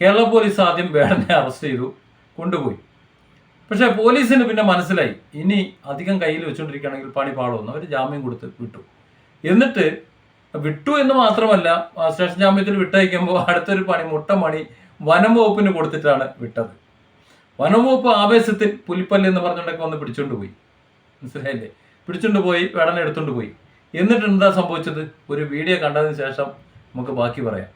Kerala police ആദ്യം വേടനെ arrest ചെയ്തു കൊണ്ടുപോയി. പക്ഷേ പോലീസിന് പിന്നെ മനസ്സിലായി ഇനി അധികം കയ്യിൽ വെച്ചുകൊണ്ടിരിക്കുകയാണെങ്കിൽ പണി പാടുമെന്ന് അവർ ജാമ്യം കൊടുത്ത് വിട്ടു. എന്നിട്ട് വിട്ടു എന്ന് മാത്രമല്ല സ്റ്റേഷൻ ജാമ്യത്തിൽ വിട്ടയക്കുമ്പോൾ അടുത്തൊരു പണി മുട്ട മണി വനം വകുപ്പിന് കൊടുത്തിട്ടാണ് വിട്ടത്. വനം വകുപ്പ് ആവേശത്തിൽ പുലിപ്പല്ല് എന്ന് പറഞ്ഞുകൊണ്ടൊക്കെ വന്ന് പിടിച്ചോണ്ട് പോയി. മനസ്സിലായില്ലേ? പിടിച്ചോണ്ട് പോയി വേടനെ എടുത്തുകൊണ്ട് പോയി. എന്നിട്ട് എന്താ സംഭവിച്ചത്? ഒരു വീഡിയോ കണ്ടതിന് ശേഷം നമുക്ക് ബാക്കി പറയാം.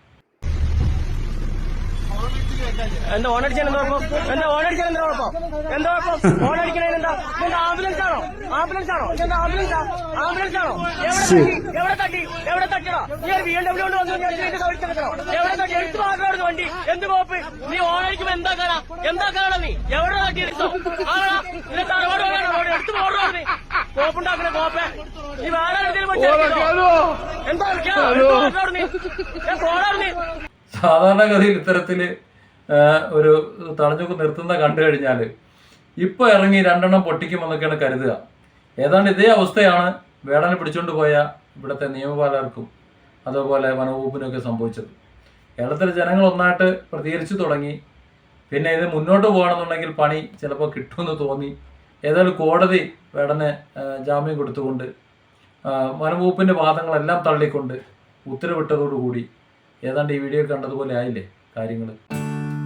എന്താ ഓണടിച്ചാൽ എന്താ കുഴപ്പം? എന്താ ഓണടിച്ചാൽ എന്താ കുഴപ്പം? എന്താ കുഴപ്പം? ഓണടിക്കണേന് എന്താ? എന്താ ആംബുലൻസ് ആണോ? ആംബുലൻസ് ആണോ? എന്താ ആംബുലൻസ് ആംബുലൻസ് ആണോ? എവിടെ തട്ടി? എവിടെ തട്ടി? എവിടെ നീ ഒരു ബി എം ഡബ്ല്യൂ കൊണ്ട് വന്നു എവിടെ തട്ടി? എടുത്ത് മാത്രമായിരുന്നു വണ്ടി. എന്ത് കോപ്പ് നീ ഓണടിക്കുമ്പോ എന്താ കാണാ? എന്താ കാണാ നീ? എവിടെ തട്ടി എടുത്തോ? ആണോ? റോഡ് എടുത്ത് ഓടോ നീ കോപ്പുണ്ടാക്കണ കോപ്പേ നീ വേറെ എന്താ സാധാരണഗതിയിൽ ഇത്തരത്തിൽ ഒരു തളഞ്ഞൊക്കെ നിർത്തുന്ന കണ്ടു കഴിഞ്ഞാൽ ഇപ്പൊ ഇറങ്ങി രണ്ടെണ്ണം പൊട്ടിക്കുമെന്നൊക്കെയാണ് കരുതുക. ഏതാണ്ട് ഇതേ അവസ്ഥയാണ് വേടനെ പിടിച്ചുകൊണ്ട് പോയ ഇവിടുത്തെ നിയമപാലകർക്കും അതുപോലെ വനവകുപ്പിനൊക്കെ സംഭവിച്ചത്. കേരളത്തിലെ ജനങ്ങൾ ഒന്നായിട്ട് പ്രതികരിച്ചു തുടങ്ങി. പിന്നെ ഇത് മുന്നോട്ട് പോകണമെന്നുണ്ടെങ്കിൽ പണി ചിലപ്പോൾ കിട്ടുമെന്ന് തോന്നി. ഏതായാലും കോടതി വേടനെ ജാമ്യം കൊടുത്തുകൊണ്ട് ആ, വാദങ്ങളെല്ലാം തള്ളിക്കൊണ്ട് ഉത്തരവിട്ടതോടുകൂടി ഏതാണ്ട് ഈ വീഡിയോ കണ്ടതുപോലെ ആയില്ലേ കാര്യങ്ങൾ